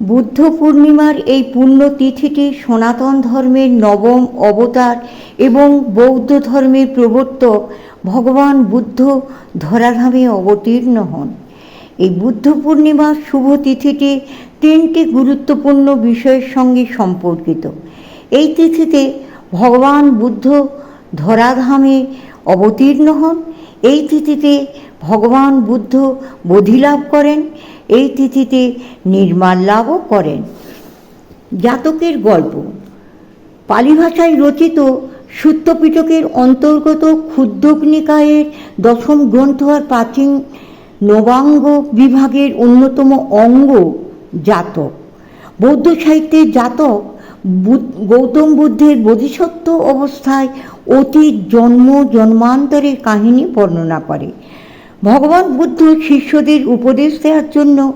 বুদ্ধ পূর্ণিমার এই পুণ্যতিথিটি সনাতন ধর্মের নবম অবতার এবং বৌদ্ধ ধর্মের প্রবর্তক ভগবান বুদ্ধ ধরাধামে অবতীর্ণ হন। এই বুদ্ধ পূর্ণিমার শুভ তিথিটি তিনটি গুরুত্বপূর্ণ বিষয়ের সঙ্গে সম্পর্কিত। এই তিথিতে ভগবান বুদ্ধ ধরাধামে অবতীর্ণ হন। এই তিথিতে ভগবান বুদ্ধ বোধিলাভ করেন এই তিথিতে নির্মাণ লাভও করেন। জাতকের গল্প। পালি ভাষায় রচিত সূত্রপিটকের অন্তর্গত ক্ষুদ্রগ্নিকায়ের দশম গ্রন্থ আর প্রাচীন নবাঙ্গ বিভাগের অন্যতম অঙ্গ জাতক। বৌদ্ধ সাহিত্যের জাতক গৌতম বুদ্ধের বোধিসত্ত্ব অবস্থায় অতীত, জন্ম, জন্মান্তরের কাহিনী বর্ণনা করে। ভগবান বুদ্ধ শিষ্যদের উপদেশ দেওয়ার জন্য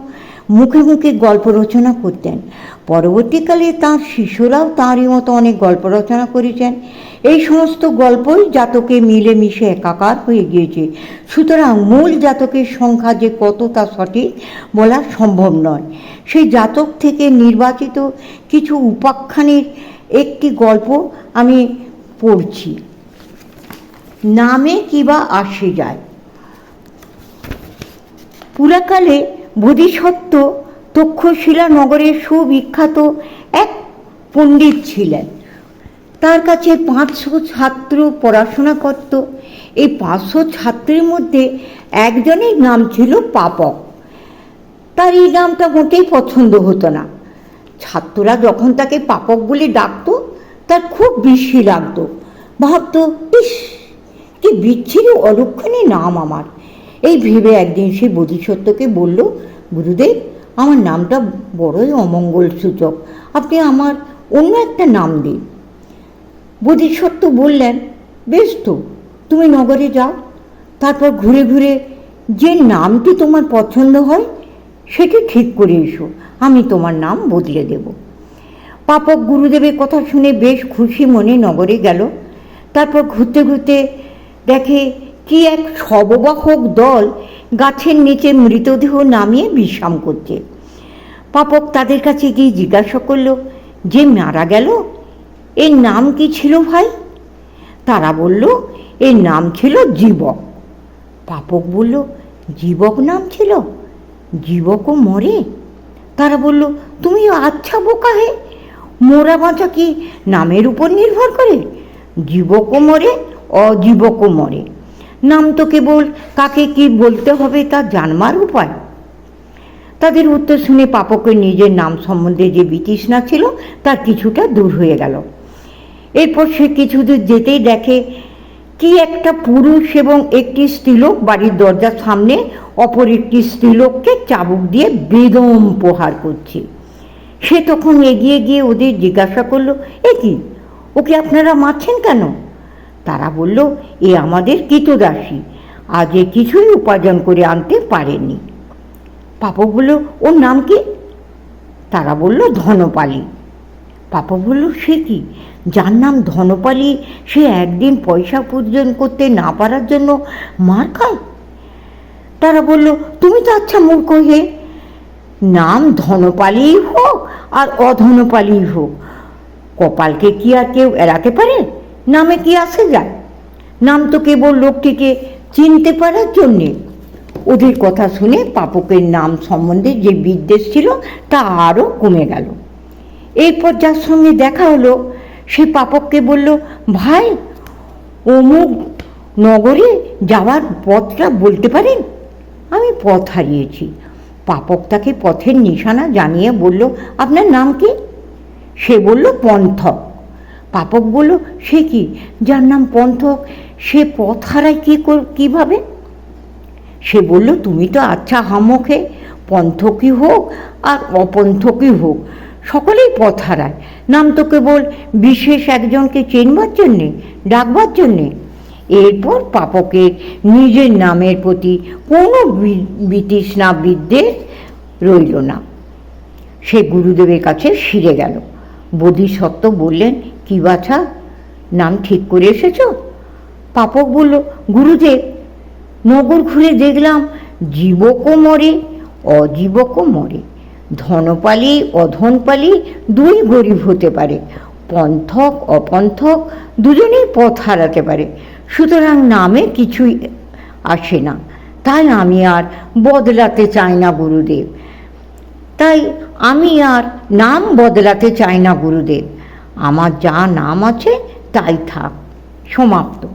মুখে মুখে গল্প রচনা করতেন। পরবর্তীকালে তাঁর শিষ্যরাও তাঁরই মতো অনেক গল্প রচনা করেছেন। এই সমস্ত গল্পই জাতকে মিলেমিশে একাকার হয়ে গিয়েছে। সুতরাং মূল জাতকের সংখ্যা যে কত তা সঠিক বলা সম্ভব নয়। সেই জাতক থেকে নির্বাচিত কিছু উপাখ্যানের একটি গল্প আমি পড়ছি। নামে কিবা আসে যায়। পুরাকালে বোধিসত্ত্ব তক্ষশিলা নগরের সুবিখ্যাত এক পণ্ডিত ছিলেন। তার কাছে পাঁচশো ছাত্র পড়াশোনা করত। এই পাঁচশো ছাত্রের মধ্যে একজনের নাম ছিল পাপক। তার এই নামটা মোটেই পছন্দ হতো না। ছাত্ররা যখন তাকে পাপক বলে ডাকতো, তার খুব বিশ্রী লাগতো। ভাবতো, ইস, কি বিচ্ছিরি অলক্ষণে নাম আমার। এই ভেবে একদিন সে বোধিসত্ত্বকে বলল, গুরুদেব, আমার নামটা বড়ই অমঙ্গল সূচক। আপনি আমার অন্য একটা নাম দিন। বোধিসত্ত্ব বললেন, বেশ তো, তুমি নগরে যাও। তারপর ঘুরে ঘুরে যে নামটি তোমার পছন্দ হয়, সেটি ঠিক করে এসো। আমি তোমার নাম বদলে দেব। পাপক গুরুদেবের কথা শুনে বেশ খুশি মনে নগরে গেল। তারপর ঘুরতে ঘুরতে দেখে কি এক শববাহক দল গাছের নিচে মৃতদেহ নামিয়ে বিশ্রাম করছে? পাপক তাদের কাছে গিয়ে জিজ্ঞাসা করল, যে মারা গেল? এর নাম কি ছিল ভাই? তারা বলল, এর নাম ছিল জীবক। পাপক বলল, জীবক নাম ছিল? জীবকও মরে? তারা বলল তুমি আচ্ছা বোকা হে! মোরা বাঁচা কি নামের উপর নির্ভর করে? জীবকও মরে, অজীবকও মরে। নাম তো কেবল কাকে কি বলতে হবে তা জানবার উপায়। তাদের উত্তর শুনে পাপকের নিজের নাম সম্বন্ধে যে বিতৃষ্ণা ছিল তার কিছুটা দূর হয়ে গেল। এরপর সে কিছু দূর যেতেই দেখে, কি একটা পুরুষ এবং একটি স্ত্রীলোক বাড়ির দরজার সামনে অপর একটি স্ত্রীলোককে চাবুক দিয়ে বেদম প্রহার করছে। সে তখন এগিয়ে গিয়ে ওদের জিজ্ঞাসা করল, এ কি? ওকে আপনারা মারছেন কেন? তারা বলল, এ আমাদের কৃতদাসী এ কিছুই উপার্জন করে আনতে পারেনি। পাপক বলল, ওর নাম কি? তারা বলল, ধনপালি। পাপা বলল, সে কি? যার নাম ধনপালি, সে একদিন পয়সা উপার্জন করতে না পারার জন্য মার খায়? তারা বলল, তুমি তো আচ্ছা মূর্খ হে। নাম ধনপালিই হোক আর অধনপালিই হোক। কপালকে কি আর কেউ এড়াতে পারে? নামে কি আসে যায়? নাম তো কেবল লোকটিকে চিনতে পারার জন্যে। ওদের কথা শুনে পাপকের নাম সম্বন্ধে যে বিদ্বেষ ছিল তা আরও কমে গেল। এরপর যার সঙ্গে দেখা হলো, সে পাপককে বলল, ভাই, অমুক নগরে যাওয়ার পথটা বলতে পারেন? আমি পথ হারিয়েছি। পাপক তাকে পথের নিশানা জানিয়ে বলল, আপনার নাম কি? সে বলল, পন্থক। পাপক বলল সে কি? যার নাম পন্থক। সে পথ হারায় কী কীভাবে? সে বলল, তুমি তো আচ্ছা হামকে পন্থকই হোক আর অপন্থকই হোক, সকলেই পথ হারায়। নাম তো কেবল বিশেষ একজনকে চেনবার জন্যে, ডাকবার জন্যে। এরপর পাপকের নিজের নামের প্রতি কোনো বিতৃষ্ণা বিদ্বেষ রইল না। সে গুরুদেবের কাছে ফিরে গেল। বোধিসত্ত্ব বললেন কি বাছা? নাম ঠিক করে এসেছ? পাপক বলল গুরুদেব নগর ঘুরে দেখলাম জীবকও মরে, অজীবকও মরে। ধনপালি, অধনপালি দুই গরিব হতে পারে। পন্থক, অপন্থক দুজনেই পথ হারাতে পারে। সুতরাং নামে কিছুই আসে না। তাই আমি আর বদলাতে চাই না গুরুদেব। তাই আমি আর নাম বদলাতে চাই না গুরুদেব। আমার যা নাম আছে তাই থাক। সমাপ্ত।